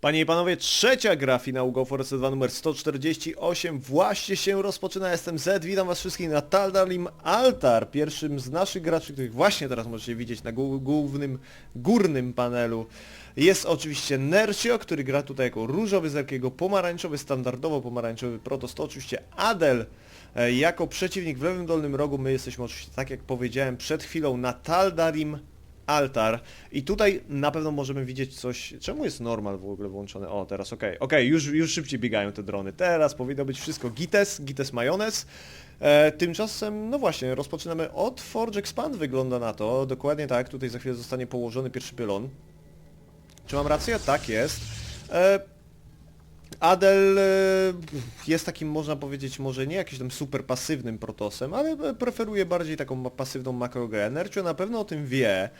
Panie i panowie, trzecia gra finału Go Forest 2 numer 148 właśnie się rozpoczyna. Jestem Z, witam was wszystkich na Taldarim Altar, pierwszym z naszych graczy, których właśnie teraz możecie widzieć na głó- głównym, górnym panelu. Jest oczywiście Nercio, który gra tutaj jako różowy z jego pomarańczowy, standardowo pomarańczowy Protoss. To oczywiście Adel e, jako przeciwnik w lewym dolnym rogu. My jesteśmy oczywiście, tak jak powiedziałem przed chwilą, na Taldarim altar. I tutaj na pewno możemy widzieć coś, czemu jest normal w ogóle włączony, o teraz okej, okej, już, już szybciej biegają te drony, teraz powinno być wszystko gites, gites majonez, e, tymczasem, no właśnie, rozpoczynamy od Forge Expand, wygląda na to, dokładnie tak, tutaj za chwilę zostanie położony pierwszy pylon, czy mam rację? Tak jest. E, Adel e, jest takim, można powiedzieć, może nie jakimś tam super pasywnym protosem, ale preferuje bardziej taką pasywną makrogrę. Nercio na pewno o tym wie,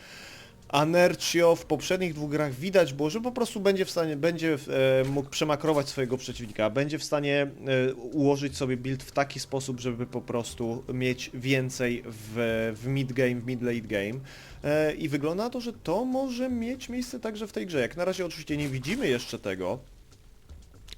a Nercio w poprzednich dwóch grach widać było, że po prostu będzie w stanie, będzie e, mógł przemakrować swojego przeciwnika, będzie w stanie e, ułożyć sobie build w taki sposób, żeby po prostu mieć więcej w, w mid game, w mid late game. E, I wygląda na to, że to może mieć miejsce także w tej grze. Jak na razie oczywiście nie widzimy jeszcze tego,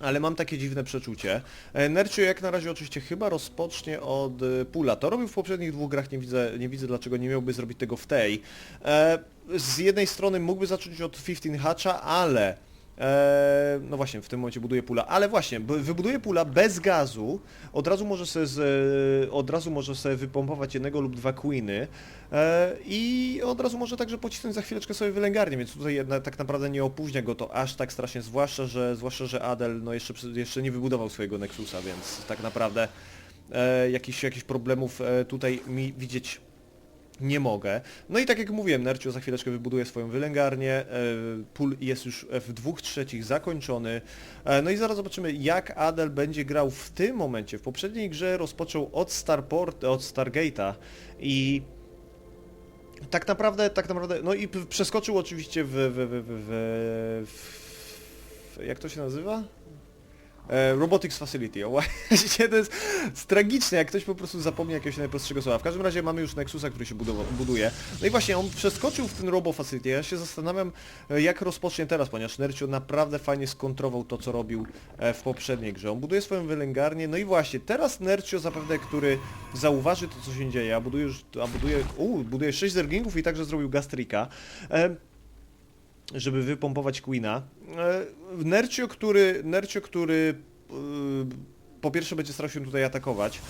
ale mam takie dziwne przeczucie. E, Nercio jak na razie oczywiście chyba rozpocznie od e, pula. To robił w poprzednich dwóch grach, nie widzę, nie widzę dlaczego nie miałby zrobić tego w tej. E, z jednej strony mógłby zacząć od 15 hatcha, ale... E, no właśnie, w tym momencie buduje pula, ale właśnie, wybuduje pula bez gazu, od razu może sobie, z, od razu może sobie wypompować jednego lub dwa queeny e, i od razu może także pocisnąć za chwileczkę sobie wylęgarnię, więc tutaj jedna, tak naprawdę nie opóźnia go to aż tak strasznie, zwłaszcza, że, zwłaszcza, że Adel no jeszcze, jeszcze nie wybudował swojego Nexusa, więc tak naprawdę e, jakichś, jakichś problemów e, tutaj mi widzieć nie mogę. No i tak jak mówiłem, Nercio za chwileczkę wybuduje swoją wylęgarnię, e, pool jest już w dwóch trzecich zakończony. E, No i zaraz zobaczymy jak Adel będzie grał w tym momencie. W poprzedniej grze rozpoczął od Starport, od Stargate'a i tak naprawdę, tak naprawdę, no i przeskoczył oczywiście w, w, w, w, w jak to się nazywa? E, Robotics Facility, o właśnie to jest tragiczne, jak ktoś po prostu zapomni jakiegoś najprostszego słowa. W każdym razie mamy już Nexusa, który się buduje. No i właśnie on przeskoczył w ten Robo Facility. Ja się zastanawiam, e, jak rozpocznie teraz, ponieważ Nercio naprawdę fajnie skontrował to, co robił e, w poprzedniej grze. On buduje swoją wylęgarnię, no i właśnie, teraz Nercio zapewne, który zauważy to, co się dzieje, a buduje już, a buduje, uu, buduje 6 zergingów i także zrobił Gastrika. Żeby wypompować Queena. E, Nercio, który, Nercio, który yy, po pierwsze będzie starał się tutaj atakować.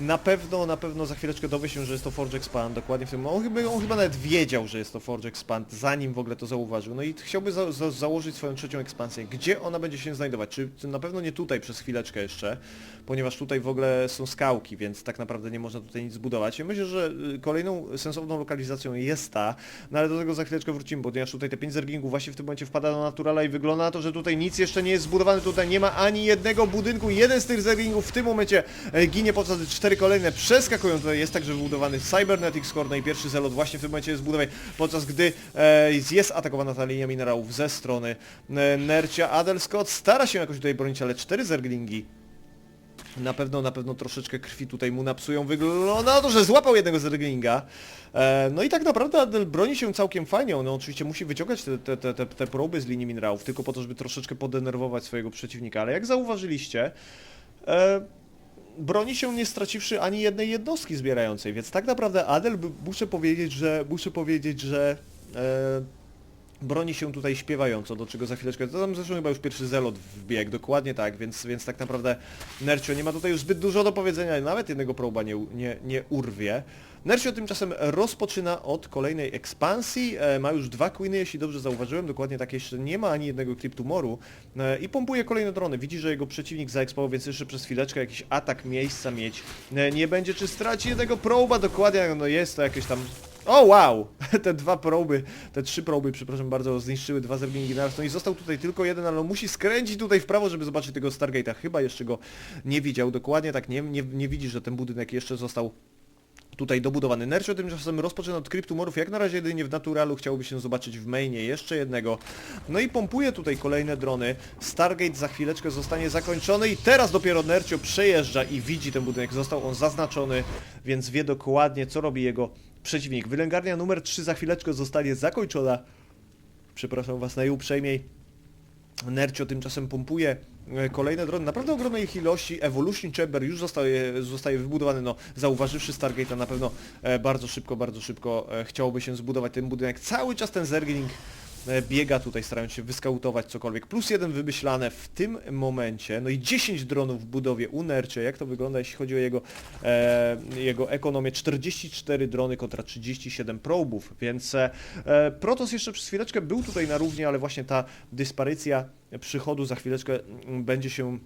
Na pewno, na pewno za chwileczkę dowie się, że jest to Forge Expand, dokładnie w tym on chyba, on chyba nawet wiedział, że jest to Forge Expand, zanim w ogóle to zauważył. No i chciałby za, za, założyć swoją trzecią ekspansję. Gdzie ona będzie się znajdować? Czy, na pewno nie tutaj przez chwileczkę jeszcze, ponieważ tutaj w ogóle są skałki, więc tak naprawdę nie można tutaj nic zbudować. Ja myślę, że y, kolejną sensowną lokalizacją jest ta, no ale do tego za chwileczkę wrócimy, ponieważ tutaj te 5 zergingów właśnie w tym momencie wpada do naturala i wygląda na to, że tutaj nic jeszcze nie jest zbudowane, tutaj nie ma ani jednego budynku, jeden z tych zergingów w tym momencie e, ginie, podczas gdy cztery kolejne przeskakują, tutaj jest także wybudowany Cybernetic Core, no i pierwszy zelot właśnie w tym momencie jest zbudowany, podczas gdy e, jest atakowana ta linia minerałów ze strony e, Nercia. Adel Scott stara się jakoś tutaj bronić, ale cztery zerglingi na pewno, na pewno troszeczkę krwi tutaj mu napsują. Wygląda na to, że złapał jednego zerglinga. E, no i tak naprawdę Adel broni się całkiem fajnie. On oczywiście musi wyciągać te, te, te, te, z linii minerałów, tylko po to, żeby troszeczkę podenerwować swojego przeciwnika. Ale jak zauważyliście, e, broni się nie straciwszy ani jednej jednostki zbierającej, więc tak naprawdę Adel, muszę powiedzieć, że muszę powiedzieć, że e, broni się tutaj śpiewająco, do czego za chwileczkę, to tam zresztą chyba już pierwszy zelot wbiegł, dokładnie tak, więc, więc tak naprawdę Nercio nie ma tutaj już zbyt dużo do powiedzenia, nawet jednego proba nie, nie, nie urwie. Nercio tymczasem rozpoczyna od kolejnej ekspansji, e, ma już dwa queeny, jeśli dobrze zauważyłem, dokładnie tak jeszcze nie ma ani jednego Crypt Tumoru e, i pompuje kolejne drony, widzi, że jego przeciwnik zaeksplował, więc jeszcze przez chwileczkę jakiś atak miejsca mieć e, nie będzie, czy straci jednego proba, dokładnie, no jest to jakieś tam o wow! Te dwa proby, te trzy proby, przepraszam bardzo, zniszczyły dwa zerglingi naraz. No i został tutaj tylko jeden, ale on musi skręcić tutaj w prawo, żeby zobaczyć tego Stargate'a. Chyba jeszcze go nie widział. Dokładnie tak, nie, nie, nie widzi, że ten budynek jeszcze został tutaj dobudowany. Nercio tymczasem rozpoczyna od kryptumorów, jak na razie jedynie w naturalu, chciałby się zobaczyć w mainie jeszcze jednego. No i pompuje tutaj kolejne drony. Stargate za chwileczkę zostanie zakończony i teraz dopiero Nercio przejeżdża i widzi ten budynek. Został on zaznaczony, więc wie dokładnie co robi jego przeciwnik. Wylęgarnia numer 3 za chwileczkę zostanie zakończona. Przepraszam was najuprzejmiej. Nercio tymczasem pompuje kolejne drony, naprawdę ogromnej ich ilości. Evolution Chamber już zostaje, zostaje wybudowany, no zauważywszy Stargate'a na pewno e, bardzo szybko, bardzo szybko e, chciałoby się zbudować ten budynek. Cały czas ten Zergling e, biega tutaj, starając się wyskautować cokolwiek. Plus jeden wymyślane w tym momencie, no i 10 dronów w budowie u Nercie. Jak to wygląda, jeśli chodzi o jego, e, jego ekonomię? 44 drony kontra 37 probów, więc e, e, Protoss jeszcze przez chwileczkę był tutaj na równi, ale właśnie ta dysparycja przychodu za chwileczkę mm, będzie się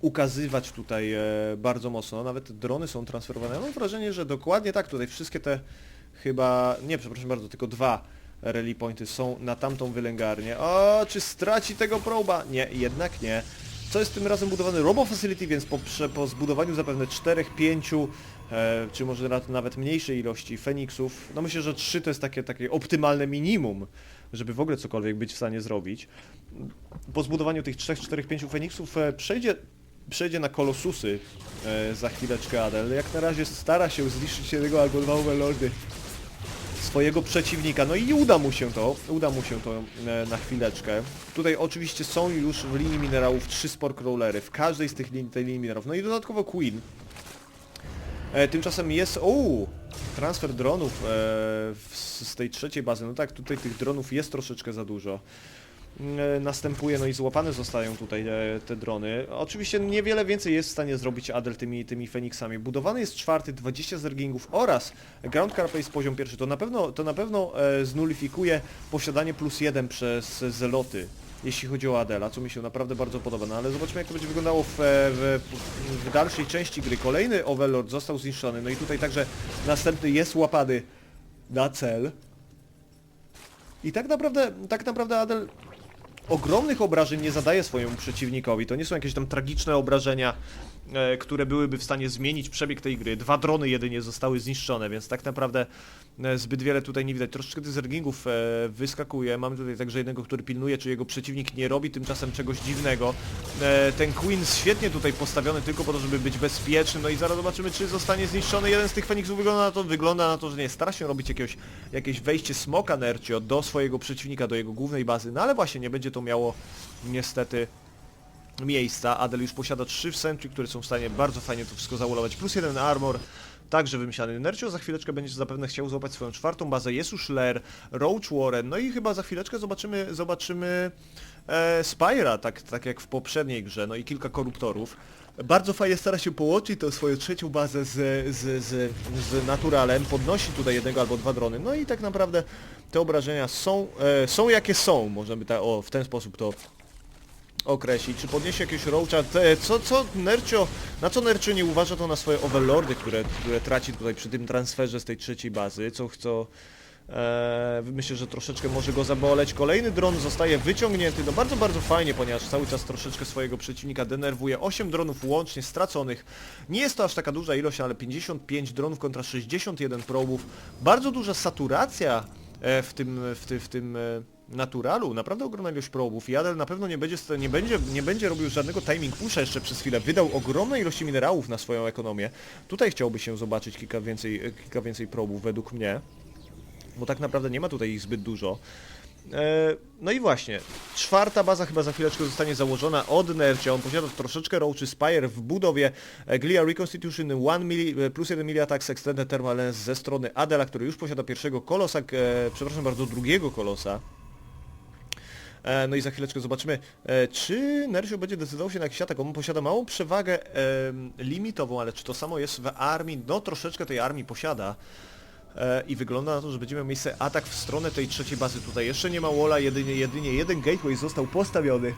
ukazywać tutaj e, bardzo mocno. Nawet drony są transferowane. Mam wrażenie, że dokładnie tak tutaj wszystkie te chyba, nie przepraszam bardzo, tylko dwa rally pointy są na tamtą wylęgarnię. O, czy straci tego proba? Nie, jednak nie. Co jest tym razem budowany Robo Facility, więc po, po zbudowaniu zapewne 4-5, e, czy może na- nawet mniejszej ilości Feniksów, no myślę, że 3 to jest takie, takie optymalne minimum, żeby w ogóle cokolwiek być w stanie zrobić. Po zbudowaniu tych 3, 4, 5 Feniksów e, przejdzie, przejdzie na Kolosusy e, za chwileczkę Adel. Jak na razie stara się zniszczyć jednego albo dwa Overlordy swojego przeciwnika. No i uda mu się to, uda mu się to e, na chwileczkę. Tutaj oczywiście są już w linii minerałów trzy Spore Crawlery, w każdej z tych linii, tej linii minerałów. No i dodatkowo Queen. E, tymczasem jest, uuu, transfer dronów e, z tej trzeciej bazy. No tak, tutaj tych dronów jest troszeczkę za dużo. E, następuje, no i złapane zostają tutaj e, te drony. Oczywiście niewiele więcej jest w stanie zrobić Adel tymi, tymi Feniksami. Budowany jest czwarty, 20 zergingów oraz Ground Carapace poziom pierwszy. To na pewno, to na pewno e, znulifikuje posiadanie plus jeden przez Zeloty, jeśli chodzi o Adela, co mi się naprawdę bardzo podoba. No ale zobaczmy jak to będzie wyglądało w, w, w dalszej części gry. Kolejny Overlord został zniszczony, no i tutaj także następny jest łapany na cel. I tak naprawdę, tak naprawdę Adel ogromnych obrażeń nie zadaje swojemu przeciwnikowi. To nie są jakieś tam tragiczne obrażenia, e, które byłyby w stanie zmienić przebieg tej gry. Dwa drony jedynie zostały zniszczone, więc tak naprawdę e, zbyt wiele tutaj nie widać. Troszeczkę tych zergingów e, wyskakuje. Mamy tutaj także jednego, który pilnuje, czy jego przeciwnik nie robi tymczasem czegoś dziwnego. Ten Queen świetnie tutaj postawiony tylko po to, żeby być bezpieczny. No i zaraz zobaczymy, czy zostanie zniszczony. Jeden z tych Feniksów wygląda na to, wygląda na to, że nie stara się robić jakiegoś, jakieś wejście smoka Nercio do swojego przeciwnika, do jego głównej bazy. No ale właśnie nie będzie to miało niestety miejsca. Adel już posiada trzy w Sentry, które są w stanie bardzo fajnie to wszystko zaulować. Plus jeden armor, także wymyślany. Nercio za chwileczkę będzie zapewne chciał złapać swoją czwartą bazę. Jest już Lair, Roach Warren, no i chyba za chwileczkę zobaczymy, zobaczymy e, Spyra, tak, tak jak w poprzedniej grze, no i kilka koruptorów. Bardzo fajnie stara się połączyć tą swoją trzecią bazę z, z, z, z naturalem, podnosi tutaj jednego albo dwa drony, no i tak naprawdę te obrażenia są, e, są jakie są, możemy ta, o, w ten sposób to określić. Czy podniesie jakiegoś roacha? Te, co, co Nercio, na co Nercio nie uważa to na swoje overlordy, które, które traci tutaj przy tym transferze z tej trzeciej bazy, co chcą... E, myślę, że troszeczkę może go zaboleć. Kolejny dron zostaje wyciągnięty, no bardzo, bardzo fajnie, ponieważ cały czas troszeczkę swojego przeciwnika denerwuje. 8 dronów łącznie straconych. Nie jest to aż taka duża ilość, ale 55 dronów kontra 61 probów. Bardzo duża saturacja e, w tym, w tym, w tym e, naturalu, naprawdę ogromna ilość probów. Jadel na pewno nie będzie, nie będzie, nie będzie robił żadnego timing pusha jeszcze przez chwilę. Wydał ogromne ilości minerałów na swoją ekonomię. Tutaj chciałby się zobaczyć kilka więcej, kilka więcej probów według mnie bo tak naprawdę nie ma tutaj ich zbyt dużo. E, No i właśnie, czwarta baza chyba za chwileczkę zostanie założona od Nercia. On posiada troszeczkę Roachy Spire w budowie. E, Glia Reconstitution 1 mili, e, plus 1 mili attacks Extended Thermal Lens ze strony Adela, który już posiada pierwszego kolosa, e, przepraszam bardzo, drugiego kolosa. E, No i za chwileczkę zobaczymy, e, czy Nercio będzie decydował się na jakiś atak. On posiada małą przewagę em, limitową, ale czy to samo jest w armii? No troszeczkę tej armii posiada. E, I wygląda na to, że będzie miał miejsce atak w stronę tej trzeciej bazy. Tutaj jeszcze nie ma walla, jedynie, jedynie jeden gateway został postawiony.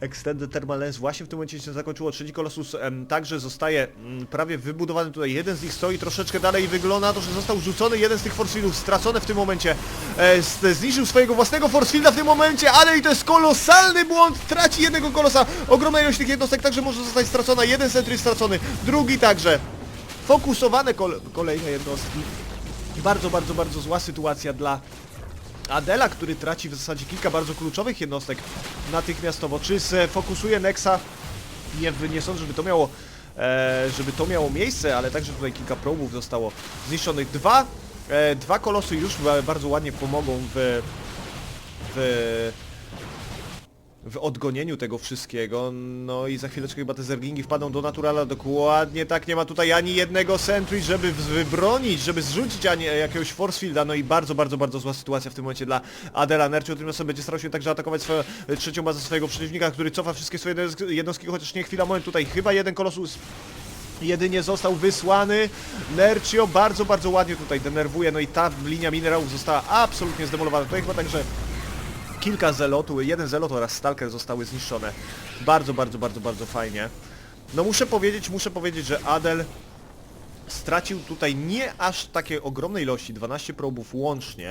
Extended Thermal Lens właśnie w tym momencie się zakończyło. Trzeci Colossus em, także zostaje mm, prawie wybudowany tutaj. Jeden z nich stoi troszeczkę dalej i wygląda na to, że został rzucony. Jeden z tych force fieldów stracony w tym momencie. E, zniszczył swojego własnego force fielda w tym momencie, ale i to jest kolosalny błąd. Traci jednego kolosa. Ogromna ilość tych jednostek także może zostać stracona. Jeden sentry stracony, drugi także. Fokusowane kol kolejne jednostki. Bardzo, bardzo, bardzo zła sytuacja dla Adela, który traci w zasadzie kilka bardzo kluczowych jednostek natychmiastowo. Czy sfokusuje Nexa? Nie, nie sądzę, żeby to miało e, żeby to miało miejsce, ale także tutaj kilka probów zostało zniszczonych. Dwa, e, dwa kolosy już ba- bardzo ładnie pomogą w, w w odgonieniu tego wszystkiego, no i za chwileczkę chyba te zergingi wpadną do naturala, dokładnie tak, nie ma tutaj ani jednego sentry, żeby wybronić, żeby zrzucić ani jakiegoś force fielda, no i bardzo, bardzo, bardzo zła sytuacja w tym momencie dla Adela Nercio, tymczasem będzie starał się także atakować swoją, e, trzecią bazę swojego przeciwnika, który cofa wszystkie swoje jednostki, chociaż nie chwila, moment tutaj, chyba jeden kolosus jedynie został wysłany. Nercio bardzo, bardzo ładnie tutaj denerwuje, no i ta linia minerałów została absolutnie zdemolowana. Tutaj chyba także kilka zelotów, jeden zelot oraz stalker zostały zniszczone. Bardzo, bardzo, bardzo, bardzo fajnie. No muszę powiedzieć, muszę powiedzieć, że Adel stracił tutaj nie aż takie ogromnej ilości, 12 probów łącznie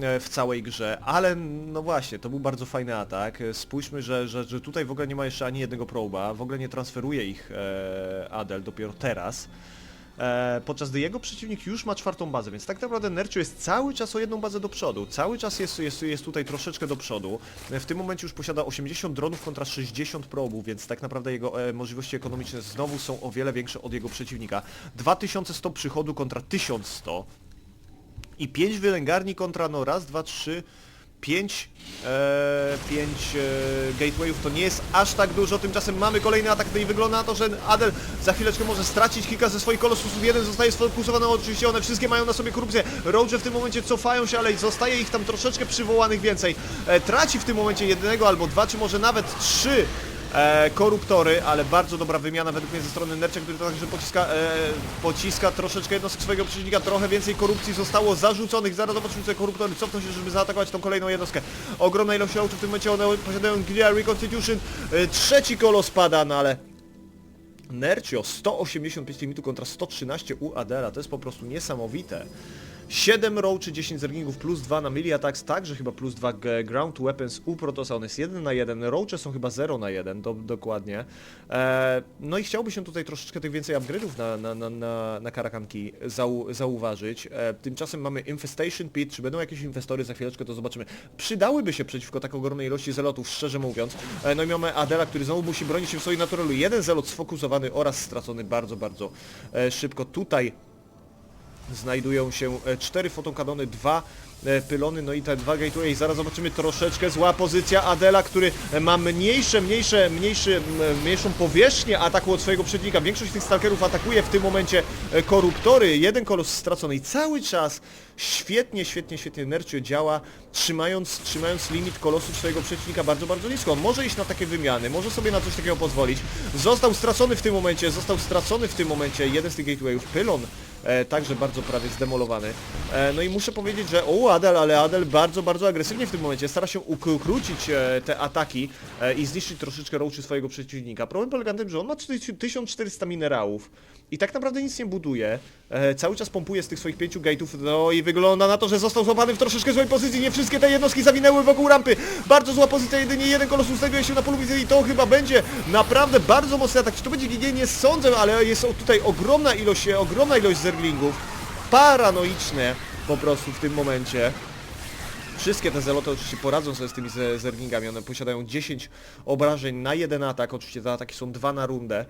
e, w całej grze, ale no właśnie, to był bardzo fajny atak. Spójrzmy, że, że, że tutaj w ogóle nie ma jeszcze ani jednego proba, w ogóle nie transferuje ich e, Adel dopiero teraz. E, podczas gdy jego przeciwnik już ma czwartą bazę, więc tak naprawdę Nercio jest cały czas o jedną bazę do przodu, cały czas jest, jest, jest tutaj troszeczkę do przodu. W tym momencie już posiada 80 dronów kontra 60 probów, więc tak naprawdę jego e, możliwości ekonomiczne znowu są o wiele większe od jego przeciwnika. 2100 przychodu kontra 1100 i 5 wylęgarni kontra no raz, dwa, trzy, pięć, e, pięć e, gatewayów to nie jest aż tak dużo, tymczasem mamy kolejny atak i wygląda na to, że Adel za chwileczkę może stracić kilka ze swoich kolosusów, jeden zostaje sfokusowany, oczywiście one wszystkie mają na sobie korupcję, Roger w tym momencie cofają się, ale zostaje ich tam troszeczkę przywołanych więcej, e, traci w tym momencie jednego albo dwa, czy może nawet trzy e, koruptory, ale bardzo dobra wymiana według mnie ze strony Nercia, który także pociska, e, pociska troszeczkę jednostki swojego przeciwnika, trochę więcej korupcji zostało zarzuconych, zaraz zobaczymy sobie koruptory cofną się, żeby zaatakować tą kolejną jednostkę. Ogromna ilość roachów w tym momencie, one posiadają Gear Reconstitution, e, trzeci kolo spada, no ale Nercio 185 limitu kontra 113 u Adela, to jest po prostu niesamowite. 7 roachy, 10 zergingów, plus 2 na melee attacks, także chyba plus 2 g- ground weapons u Protosa, on jest 1 na 1, roache są chyba 0 na 1, do, dokładnie. E, no i chciałby się tutaj troszeczkę tych więcej upgrade'ów na, na, na, na, na karakanki zau, zauważyć. E, tymczasem mamy Infestation Pit, czy będą jakieś inwestory, za chwileczkę to zobaczymy. Przydałyby się przeciwko tak ogromnej ilości zelotów, szczerze mówiąc. E, no i mamy Adela, który znowu musi bronić się w swoim naturalu. Jeden zelot sfokusowany oraz stracony bardzo, bardzo e, szybko. Tutaj znajdują się e, cztery fotokanony, dwa e, pylony, no i te dwa gateway. Zaraz zobaczymy troszeczkę zła pozycja Adela, który e, ma mniejsze, mniejsze, mniejszy, mniejszą powierzchnię ataku od swojego przeciwnika. Większość tych stalkerów atakuje w tym momencie koruptory. Jeden kolos stracony i cały czas świetnie, świetnie, świetnie Nercio działa, trzymając, trzymając limit kolosów swojego przeciwnika bardzo, bardzo nisko. On może iść na takie wymiany, może sobie na coś takiego pozwolić. Został stracony w tym momencie, został stracony w tym momencie jeden z tych gatewayów, pylon e, także bardzo prawie zdemolowany. E, no i muszę powiedzieć, że o Adel, ale Adel bardzo, bardzo agresywnie w tym momencie stara się uk- ukrócić e, te ataki e, i zniszczyć troszeczkę roachy swojego przeciwnika. Problem polega na tym, że on ma 4000 1400 minerałów i tak naprawdę nic nie buduje. E, cały czas pompuje z tych swoich pięciu gate'ów, no i wygląda na to, że został złapany w troszeczkę złej pozycji. Nie wszystkie te jednostki zawinęły wokół rampy. Bardzo zła pozycja, jedynie jeden kolosus znajduje się na polu widzenia i to chyba będzie naprawdę bardzo mocny atak. Czy to będzie GG? Nie sądzę, ale jest tutaj ogromna ilość, ogromna ilość zerglingów. Paranoiczne po prostu w tym momencie. Wszystkie te zeloty oczywiście poradzą sobie z tymi ze- zerglingami, one posiadają 10 obrażeń na jeden atak, oczywiście te ataki są dwa na rundę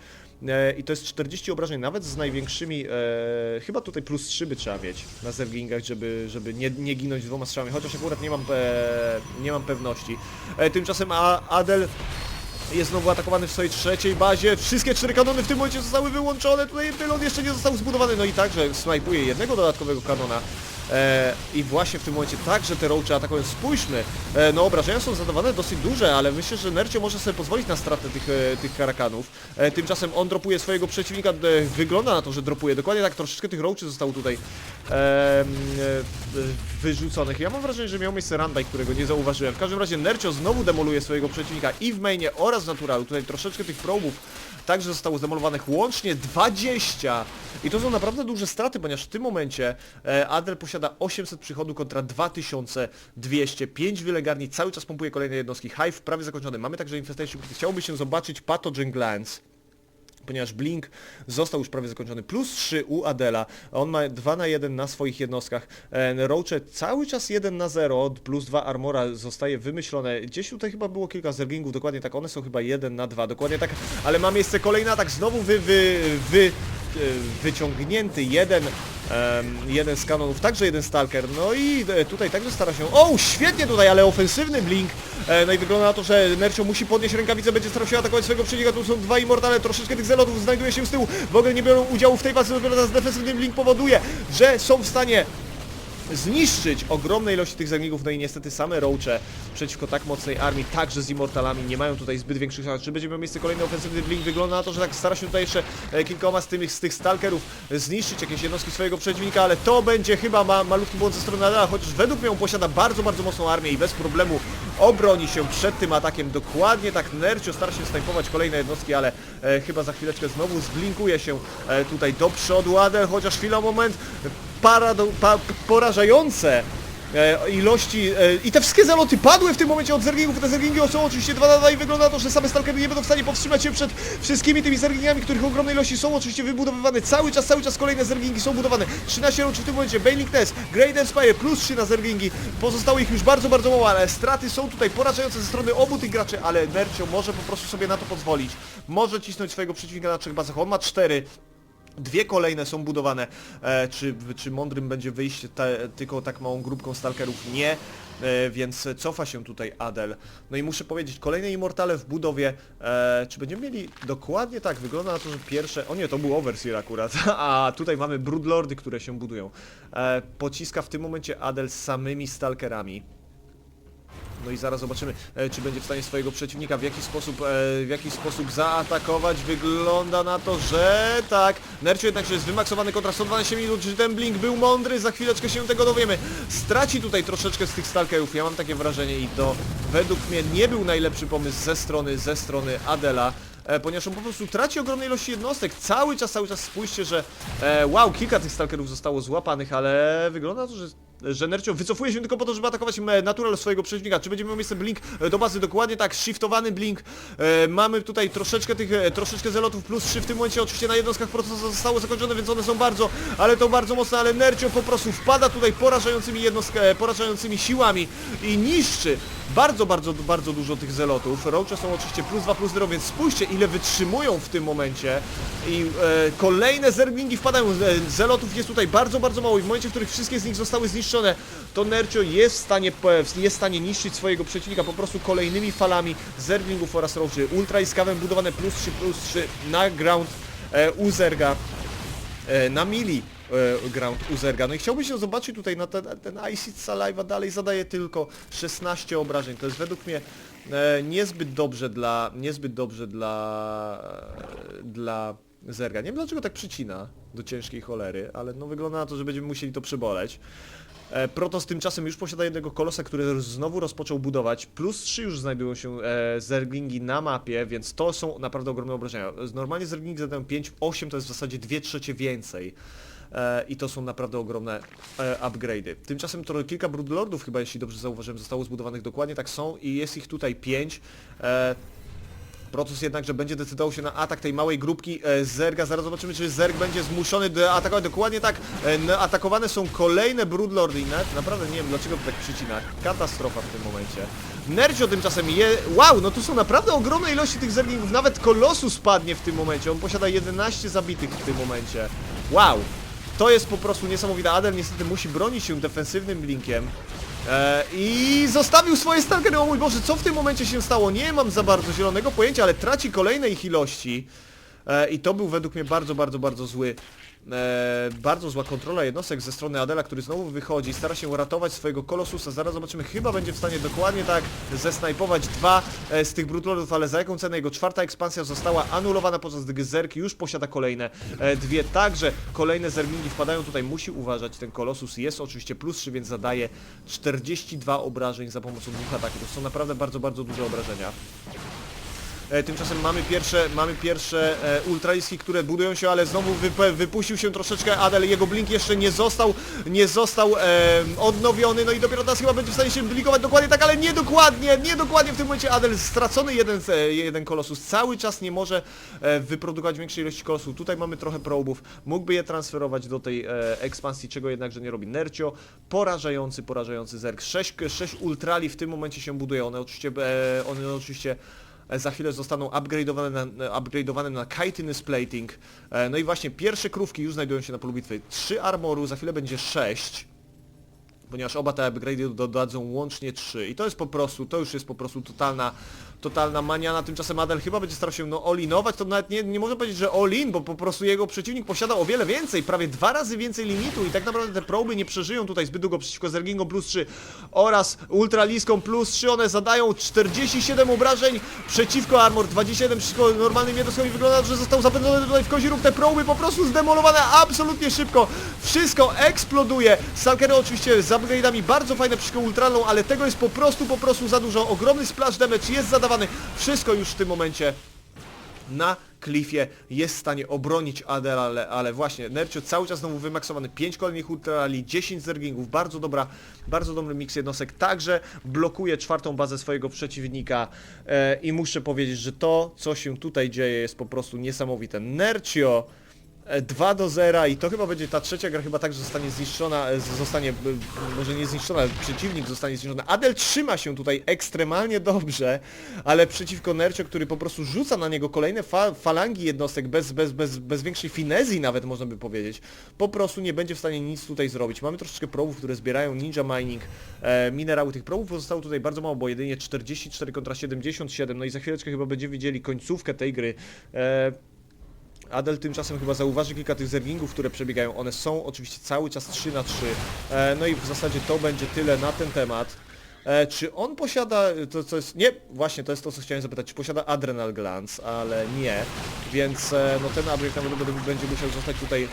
e, i to jest 40 obrażeń nawet z największymi, e, chyba tutaj plus 3 by trzeba mieć na zerglingach, żeby, żeby nie, nie ginąć dwoma strzałami, chociaż akurat nie mam, nie mam pewności. E, tymczasem A, Adel jest znowu atakowany w swojej trzeciej bazie. Wszystkie cztery kanony w tym momencie zostały wyłączone. Tutaj pylon jeszcze nie został zbudowany. No i także snajpuje jednego dodatkowego kanona. E, I właśnie w tym momencie także te roache atakują. Spójrzmy, e, no obrażenia są zadawane dosyć duże, ale myślę, że Nercio może sobie pozwolić na stratę tych, e, tych karakanów. E, tymczasem on dropuje swojego przeciwnika. E, wygląda na to, że dropuje. Dokładnie tak, troszeczkę tych roaczy zostało tutaj e, e, wyrzuconych. Ja mam wrażenie, że miał miejsce runby, którego nie zauważyłem. W każdym razie Nercio znowu demoluje swojego przeciwnika i w mainie oraz w naturalu. Tutaj troszeczkę tych probów także zostało zdemolowanych łącznie 20. I to są naprawdę duże straty, ponieważ w tym momencie e, Adel posiada 800 przychodu kontra 2200. 5 wylegarni, cały czas pompuje kolejne jednostki. Hive prawie zakończony. Mamy także Infestation. Chciałby się zobaczyć Pathogen Glance ponieważ Blink został już prawie zakończony. Plus 3 u Adela, on ma 2 na 1 na swoich jednostkach. E, Roache cały czas 1 na 0, plus 2 armora zostaje wymyślone. Gdzieś tutaj chyba było kilka zergingów, dokładnie tak, one są chyba 1 na 2, dokładnie tak, ale ma miejsce kolejny atak, znowu wy, wy, wy, e, wyciągnięty jeden jeden z kanonów, także jeden stalker, no i e, tutaj także stara się... O, świetnie tutaj, ale ofensywny blink. E, no i wygląda na to, że Nercio musi podnieść rękawicę, będzie starał się atakować swojego przeciwnika, tu są dwa immortale, troszeczkę tych zelotów znajduje się z tyłu, w ogóle nie biorą udziału w tej walce, dopiero teraz defensywny blink powoduje, że są w stanie zniszczyć ogromne ilości tych zagników, no i niestety same roache przeciwko tak mocnej armii, także z Immortalami, nie mają tutaj zbyt większych szans. Czy będzie miał miejsce kolejny ofensywny blink? Wygląda na to, że tak stara się tutaj jeszcze e, kilkoma z, tych z tych stalkerów zniszczyć jakieś jednostki swojego przeciwnika, ale to będzie chyba ma, malutki błąd ze strony Adela, chociaż według mnie on posiada bardzo, bardzo mocną armię i bez problemu obroni się przed tym atakiem. Dokładnie tak Nercio stara się snajpować kolejne jednostki, ale e, chyba za chwileczkę znowu zblinkuje się e, tutaj do przodu Adel, chociaż chwila, moment, parado, pa, porażające e, ilości e, i te wszystkie zaloty padły w tym momencie od zergingów, te zergingi są oczywiście 2 na 2 i wygląda to, że same stalkery nie będą w stanie powstrzymać się przed wszystkimi tymi zergingami, których ogromne ilości są oczywiście wybudowywane, cały czas, cały czas kolejne zergingi są budowane, 13 roczy w tym momencie, Bailing Ness, Great Empire plus 3 na zergingi, pozostało ich już bardzo, bardzo mało, ale straty są tutaj porażające ze strony obu tych graczy, ale Nercio może po prostu sobie na to pozwolić, może cisnąć swojego przeciwnika na trzech bazach, on ma 4, Dwie kolejne są budowane. E, czy, czy mądrym będzie wyjść te, tylko tak małą grupką stalkerów? Nie. E, więc cofa się tutaj Adel. No i muszę powiedzieć, kolejne Immortale w budowie. E, czy będziemy mieli dokładnie tak? Wygląda na to, że pierwsze... O nie, to był Overseer akurat. A tutaj mamy Broodlordy, które się budują. E, pociska w tym momencie Adel z samymi stalkerami. No i zaraz zobaczymy, e, czy będzie w stanie swojego przeciwnika w jaki sposób, e, w jaki sposób zaatakować. Wygląda na to, że tak. Nercio jednakże jest wymaksowany kontra 112 minut, czy ten blink był mądry, za chwileczkę się tego dowiemy. Straci tutaj troszeczkę z tych stalkerów, ja mam takie wrażenie i to według mnie nie był najlepszy pomysł ze strony, ze strony Adela. E, ponieważ on po prostu traci ogromnej ilości jednostek. Cały czas, cały czas spójrzcie, że e, wow, kilka tych stalkerów zostało złapanych, ale wygląda na to, że że Nercio wycofuje się tylko po to, żeby atakować natural swojego przeciwnika. Czy będzie miał miejsce blink do bazy? Dokładnie tak, shiftowany blink. E, mamy tutaj troszeczkę tych, e, troszeczkę zelotów plus 3 w tym momencie oczywiście na jednostkach proces zostało zakończone, więc one są bardzo, ale to bardzo mocne, ale Nercio po prostu wpada tutaj porażającymi jednostkę, e, porażającymi siłami i niszczy bardzo, bardzo, bardzo dużo tych zelotów. Roache są oczywiście plus 2, plus 0, więc spójrzcie ile wytrzymują w tym momencie. I e, kolejne zerglingi wpadają, e, zelotów jest tutaj bardzo, bardzo mało i w momencie, w których wszystkie z nich zostały zniszczone, to Nercio jest w stanie, jest w stanie niszczyć swojego przeciwnika po prostu kolejnymi falami zerglingów oraz roaczy. Ultra i skawem budowane plus 3, plus 3 na ground e, u Zerga e, na mili e, ground u Zerga. No i chciałbym się zobaczyć tutaj na ten, ten Iced Saliva dalej zadaje tylko 16 obrażeń. To jest według mnie e, niezbyt dobrze dla niezbyt dobrze dla e, dla Zerga. Nie wiem dlaczego tak przycina do ciężkiej cholery, ale no wygląda na to, że będziemy musieli to przeboleć. E, Protoss tymczasem już posiada jednego kolosa, który znowu rozpoczął budować. Plus 3 już znajdują się e, zerglingi na mapie, więc to są naprawdę ogromne obrażenia. Normalnie zerglingi zadają 5, 8 to jest w zasadzie 2 trzecie więcej. E, I to są naprawdę ogromne e, upgrade'y. Tymczasem to kilka Broodlordów chyba, jeśli dobrze zauważyłem, zostało zbudowanych dokładnie tak są i jest ich tutaj 5. E, Protus jednakże będzie decydował się na atak tej małej grupki Zerga. Zaraz zobaczymy, czy Zerg będzie zmuszony do atakować. Dokładnie tak. Atakowane są kolejne Broodlordy nawet naprawdę nie wiem dlaczego to tak przycina. Katastrofa w tym momencie. Nercio tymczasem je... Wow, no tu są naprawdę ogromne ilości tych Zerglingów. Nawet Kolosus padnie w tym momencie. On posiada 11 zabitych w tym momencie. Wow. To jest po prostu niesamowite. Adel niestety musi bronić się defensywnym blinkiem. E, I zostawił swoje stalkery, o mój Boże, co w tym momencie się stało? Nie mam za bardzo zielonego pojęcia, ale traci kolejne ich ilości. E, I to był według mnie bardzo, bardzo, bardzo zły, e, bardzo zła kontrola jednostek ze strony Adela, który znowu wychodzi, stara się ratować swojego Kolosusa. Zaraz zobaczymy, chyba będzie w stanie dokładnie tak zesnajpować dwa e, z tych Brutlordów, ale za jaką cenę jego czwarta ekspansja została anulowana, podczas gdy Zerk już posiada kolejne e, dwie. Także kolejne Zerglingi wpadają tutaj, musi uważać, ten Kolosus jest oczywiście plus 3, więc zadaje 42 obrażeń za pomocą dwóch ataków. To są naprawdę bardzo, bardzo duże obrażenia. E, Tymczasem mamy pierwsze, mamy pierwsze e, ultraliski, które budują się, ale znowu wyp wypuścił się troszeczkę Adel, jego blink jeszcze nie został, nie został odnowiony, no i dopiero teraz chyba będzie w stanie się blinkować dokładnie tak, ale nie dokładnie, nie dokładnie w tym momencie Adel stracony. Jeden, e, jeden kolosus, cały czas nie może wyprodukować większej ilości kolosów, tutaj mamy trochę probów, mógłby je transferować do tej ekspansji, czego jednakże nie robi Nercio, porażający, porażający zerk, 6, 6 ultrali w tym momencie się buduje, one oczywiście, one oczywiście za chwilę zostaną upgrade'owane na, upgrade'owane na chitinous plating. E, No i właśnie pierwsze krówki już znajdują się na polu bitwy. 3 armoru, za chwilę będzie 6 ponieważ oba te upgrade'y dodadzą łącznie 3 i to jest po prostu, to już jest po prostu totalna, totalna maniana, tymczasem Adel chyba będzie starał się no all-inować, to nawet nie, nie można powiedzieć, że all-in, bo po prostu jego przeciwnik posiada o wiele więcej, prawie dwa razy więcej limitu i tak naprawdę te proby nie przeżyją tutaj zbyt długo przeciwko Zergingom plus 3 oraz Ultraliskom plus 3, one zadają 47 obrażeń przeciwko Armor, 27 przeciwko normalnym jednostkowi, wygląda, że został zapędzony tutaj w kozi te proby po prostu zdemolowane absolutnie szybko, wszystko eksploduje, Stalkery oczywiście z upgrade'ami bardzo fajne przeciwko Ultralną, ale tego jest po prostu, po prostu za dużo, ogromny splash damage jest zadawany, wszystko już w tym momencie na klifie jest w stanie obronić Adel, ale, ale właśnie Nercio cały czas znowu wymaksowany, 5 kolejnych ultrali, 10 zergingów, bardzo dobra, bardzo dobry miks jednostek, także blokuje czwartą bazę swojego przeciwnika e, i muszę powiedzieć, że to co się tutaj dzieje jest po prostu niesamowite. Nercio 2 do 0 i to chyba będzie ta trzecia gra chyba także zostanie zniszczona, e, zostanie, e, może nie zniszczona, przeciwnik zostanie zniszczony. Adel trzyma się tutaj ekstremalnie dobrze, ale przeciwko Nercio, który po prostu rzuca na niego kolejne fa falangi jednostek bez, bez, bez, bez większej finezji nawet można by powiedzieć, po prostu nie będzie w stanie nic tutaj zrobić. Mamy troszeczkę probów, które zbierają Ninja Mining, e, minerały. Tych probów pozostało tutaj bardzo mało, bo jedynie 44 kontra 77, no i za chwileczkę chyba będziemy widzieli końcówkę tej gry. E, Adel tymczasem chyba zauważy kilka tych zergingów, które przebiegają. One są oczywiście cały czas 3 na 3. E, no i w zasadzie to będzie tyle na ten temat. E, czy on posiada, to co jest, nie, właśnie to jest to co chciałem zapytać, czy posiada adrenal glands, ale nie, więc e, no ten upgrade nawet będzie- będzie musiał zostać tutaj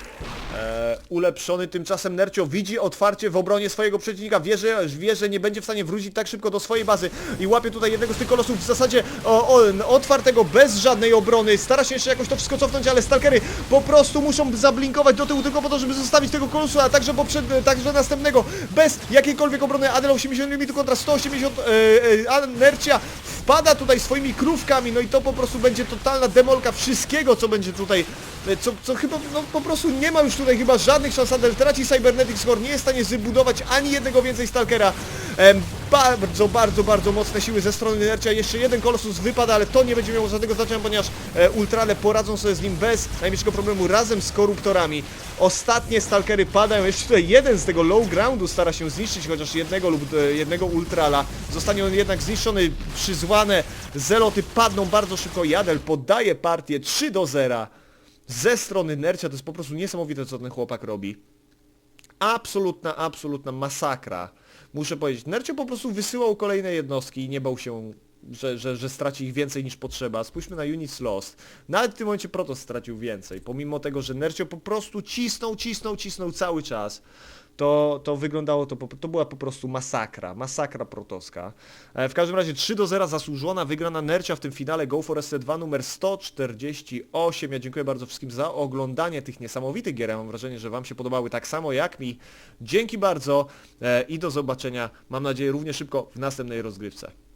e, ulepszony. Tymczasem Nercio widzi otwarcie w obronie swojego przeciwnika, wie że, wie, że nie będzie w stanie wrócić tak szybko do swojej bazy i łapie tutaj jednego z tych kolosów w zasadzie o, o, otwartego bez żadnej obrony, stara się jeszcze jakoś to wszystko cofnąć, ale stalkery po prostu muszą zablinkować do tyłu tylko po to, żeby zostawić tego kolosu, a także poprzed, także następnego. Bez jakiejkolwiek obrony. Adel 80 limitu kontra 180 e, e, a Nercia wpada tutaj swoimi krówkami, no i to po prostu będzie totalna demolka wszystkiego, co będzie tutaj, co, co chyba no, po prostu nie ma już tutaj chyba żadnych szans, Adel traci Cybernetic Score, nie jest w stanie zbudować ani jednego więcej Stalkera. Em, bardzo, bardzo, bardzo mocne siły ze strony Nercia, jeszcze jeden Kolosus wypada, ale to nie będzie miało żadnego znaczenia, ponieważ e, Ultrale poradzą sobie z nim bez najmniejszego problemu, razem z koruptorami. Ostatnie Stalkery padają, jeszcze tutaj jeden z tego low groundu stara się zniszczyć, chociaż jednego lub e, jednego Ultrala. Zostanie on jednak zniszczony, przyzwane Zeloty padną bardzo szybko, Jadel poddaje partię 3 do 0 ze strony Nercia, to jest po prostu niesamowite, co ten chłopak robi absolutna, absolutna masakra. Muszę powiedzieć, Nercio po prostu wysyłał kolejne jednostki i nie bał się, że, że, że straci ich więcej niż potrzeba. Spójrzmy na Units Lost. Nawet w tym momencie Protoss stracił więcej, pomimo tego, że Nercio po prostu cisnął, cisnął, cisnął cały czas. To, to wyglądało, to, to była po prostu masakra, masakra protoska. E, w każdym razie 3 do 0 zasłużona wygrana Nercia w tym finale Go for SC2 numer 148. Ja dziękuję bardzo wszystkim za oglądanie tych niesamowitych gier. Ja mam wrażenie, że Wam się podobały tak samo jak mi. Dzięki bardzo e, i do zobaczenia, mam nadzieję, równie szybko w następnej rozgrywce.